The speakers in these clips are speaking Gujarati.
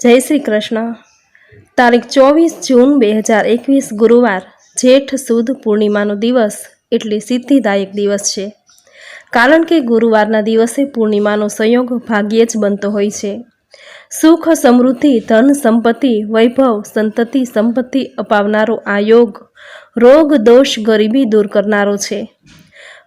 જય શ્રી કૃષ્ણ. તારીખ ચોવીસ જૂન બે હજાર એકવીસ ગુરુવાર, જેઠ સુદ પૂર્ણિમાનો દિવસ, એટલે સિદ્ધિદાયક દિવસ છે. કારણ કે ગુરુવારના દિવસે પૂર્ણિમાનો સંયોગ ભાગ્યે જ બનતો હોય છે. સુખ, સમૃદ્ધિ, ધન, સંપત્તિ, વૈભવ, સંતતિ, સંપત્તિ અપાવનારો આ યોગ, રોગ, દોષ, ગરીબી દૂર કરનારો છે.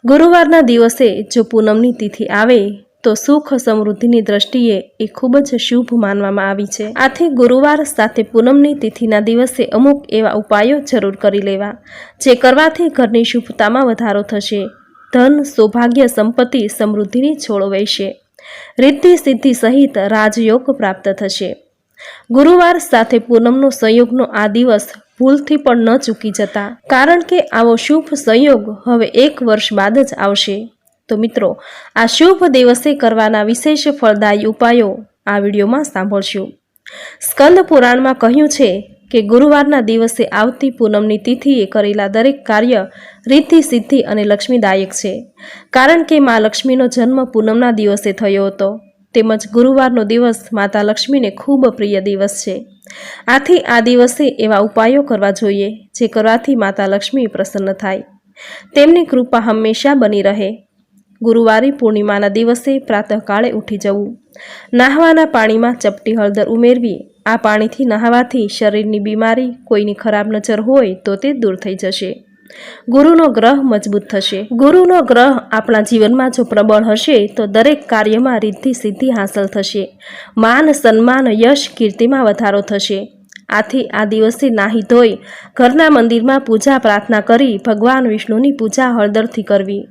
ગુરુવારના દિવસે જો પૂનમની તિથિ આવે તો સુખ સમૃદ્ધિની દ્રષ્ટિએ એ ખૂબ જ શુભ માનવામાં આવી છે. આથી ગુરુવાર સાથે પૂનમની તિથિના દિવસે અમુક એવા ઉપાયો જરૂર કરી લેવા, જે કરવાથી ઘરની શુભતામાં વધારો થશે. ધન, સૌભાગ્ય, સંપત્તિ સમૃદ્ધિની છોડો વહેશે. રિદ્ધિ, સિદ્ધિ સહિત રાજયોગ પ્રાપ્ત થશે. ગુરુવાર સાથે પૂનમનો સંયોગનો આ દિવસ ભૂલથી પણ ન ચૂકી જતા, કારણ કે આવો શુભ સંયોગ હવે એક વર્ષ બાદ જ આવશે. તો મિત્રો, આ શુભ દિવસે કરવાના વિશેષ ફળદાયી ઉપાયો આ વિડીયોમાં સાંભળશું. સ્કંદ પુરાણમાં કહ્યું છે કે ગુરુવારના દિવસે આવતી પૂનમની તિથિએ કરેલા દરેક કાર્ય રીતિ, સિદ્ધિ અને લક્ષ્મીદાયક છે. કારણ કે મા લક્ષ્મીનો જન્મ પૂનમના દિવસે થયો હતો. તેમજ ગુરુવારનો દિવસ માતા લક્ષ્મીને ખૂબ પ્રિય દિવસ છે. આથી આ દિવસે એવા ઉપાયો કરવા જોઈએ જે કરવાથી માતા લક્ષ્મી પ્રસન્ન થાય. તેમની કૃપા હંમેશા બની રહે. ગુરુવારે પૂર્ણિમાના દિવસે પ્રાતઃકાળે ઉઠી જવું. નાહવાના પાણીમાં ચપટી હળદર ઉમેરવી. આ પાણીથી નહાવાથી શરીરની બીમારી, કોઈની ખરાબ નજર હોય તો તે દૂર થઈ જશે. ગુરુનો ગ્રહ મજબૂત થશે. ગુરુનો ગ્રહ આપણા જીવનમાં જો પ્રબળ હશે તો દરેક કાર્યમાં રિદ્ધિ સિદ્ધિ હાંસલ થશે. માન, સન્માન, યશ કીર્તિમાં વધારો થશે. આથી આ દિવસે નાહી ધોઈ ઘરના મંદિરમાં પૂજા પ્રાર્થના કરી ભગવાન વિષ્ણુની પૂજા હળદરથી કરવી.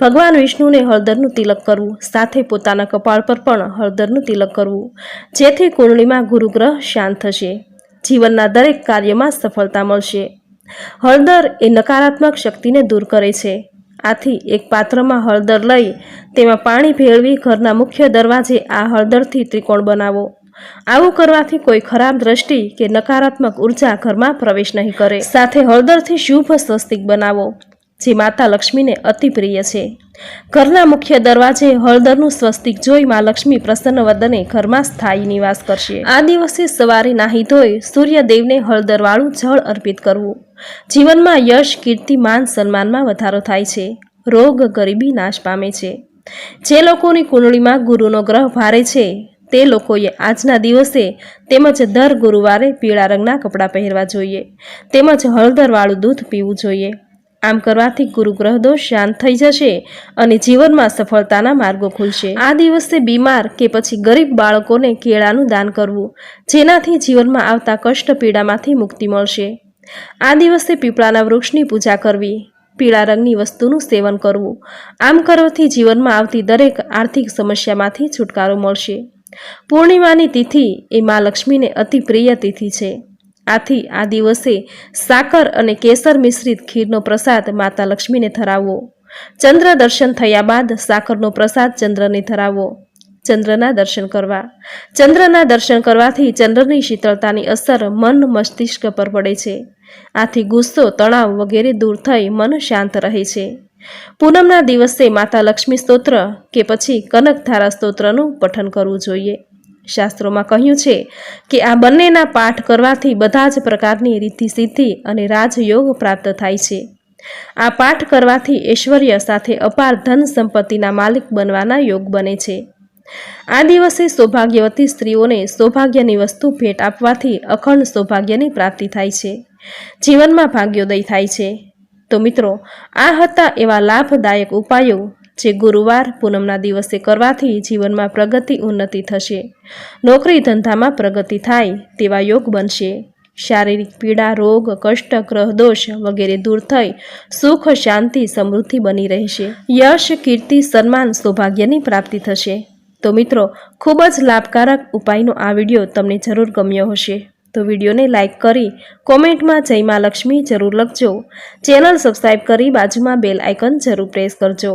ભગવાન વિષ્ણુને હળદરનું તિલક કરવું, સાથે પોતાના કપાળ પર પણ હળદરનું તિલક કરવું. જેથી કુંડળીમાં ગુરુગ્રહ શાંત થશે. જીવનના દરેક કાર્યમાં સફળતા મળશે. હળદર એ નકારાત્મક શક્તિને દૂર કરે છે. આથી એક પાત્રમાં હળદર લઈ તેમાં પાણી ભેળવી ઘરના મુખ્ય દરવાજે આ હળદરથી ત્રિકોણ બનાવો. આવું કરવાથી કોઈ ખરાબ દ્રષ્ટિ કે નકારાત્મક ઊર્જા ઘરમાં પ્રવેશ નહીં કરે. સાથે હળદરથી શુભ સ્વસ્તિક બનાવો. જે માતા લક્ષ્મીને અતિ પ્રિય છે. ઘરના મુખ્ય દરવાજે હળદરનું સ્વસ્તિક જોઈ માં લક્ષ્મી પ્રસન્ન વદને ઘરમાં સ્થાયી નિવાસ કરશે. આ દિવસે સવારે નાહી ધોઈ સૂર્યદેવને હળદરવાળું જળ અર્પિત કરવું. જીવનમાં યશ, કીર્તિ, માન, સન્માનમાં વધારો થાય છે. રોગ, ગરીબી નાશ પામે છે. જે લોકોની કુંડળીમાં ગુરુનો ગ્રહ ભારે છે, તે લોકોએ આજના દિવસે તેમજ દર ગુરુવારે પીળા રંગના કપડાં પહેરવા જોઈએ. તેમજ હળદરવાળું દૂધ પીવું જોઈએ. આમ કરવાથી ગુરુગ્રહ દોષ શાંત થઈ જશે અને જીવનમાં સફળતાના માર્ગો ખુલશે. આ દિવસે બીમાર કે પછી ગરીબ બાળકોને કેળાનું દાન કરવું, જેનાથી જીવનમાં આવતા કષ્ટ પીડામાંથી મુક્તિ મળશે. આ દિવસે પીપળાના વૃક્ષની પૂજા કરવી, પીળા રંગની વસ્તુનું સેવન કરવું, આમ કરવાથી જીવનમાં આવતી દરેક આર્થિક સમસ્યામાંથી છુટકારો મળશે. પૂર્ણિમાની તિથિ એ મા લક્ષ્મીને અતિ પ્રિય તિથિ છે. આથી આ દિવસે સાકર અને કેસર મિશ્રિત ખીરનો પ્રસાદ માતા લક્ષ્મીને ધરાવવો ચંદ્ર દર્શન થયા બાદ સાકરનો પ્રસાદ ચંદ્રને ધરાવવો ચંદ્રના દર્શન કરવા. ચંદ્રના દર્શન કરવાથી ચંદ્રની શીતળતાની અસર મન મસ્તિષ્ક પર પડે છે. આથી ગુસ્સો, તણાવ વગેરે દૂર થઈ મન શાંત રહે છે. પૂનમના દિવસે માતા લક્ષ્મી સ્તોત્ર કે પછી કનકધારા સ્તોત્રનું પઠન કરવું જોઈએ. શાસ્ત્રોમાં કહ્યું છે કે આ બંનેના પાઠ કરવાથી બધા જ પ્રકારની રીતિ સિદ્ધિ અને રાજયોગ પ્રાપ્ત થાય છે. આ પાઠ કરવાથી ઐશ્વર્ય સાથે અપાર ધન સંપત્તિના માલિક બનવાના યોગ બને છે. આ દિવસે સૌભાગ્યવતી સ્ત્રીઓને સૌભાગ્યની વસ્તુ ભેટ આપવાથી અખંડ સૌભાગ્યની પ્રાપ્તિ થાય છે. જીવનમાં ભાગ્યોદય થાય છે. તો મિત્રો, આ હતા એવા લાભદાયક ઉપાયો જે ગુરુવાર પૂનમના દિવસે કરવાથી જીવનમાં પ્રગતિ ઉન્નતિ થશે. નોકરી ધંધામાં પ્રગતિ થાય તેવા યોગ બનશે. શારીરિક પીડા, રોગ, કષ્ટ ગ્રહ દોષ વગેરે દૂર થઈ સુખ, શાંતિ, સમૃદ્ધિ બની રહેશે. યશ, કીર્તિ, સન્માન, સૌભાગ્યની પ્રાપ્તિ થશે. તો મિત્રો, ખૂબ જ લાભકારક ઉપાયનો આ વીડિયો તમને જરૂર ગમ્યો હશે. તો વિડીયોને લાઇક કરી, કોમેન્ટમાં જય મા લક્ષ્મી જરૂર લખજો. ચેનલ સબસ્ક્રાઈબ કરી બાજુમાં બેલ આઇકન જરૂર પ્રેસ કરજો.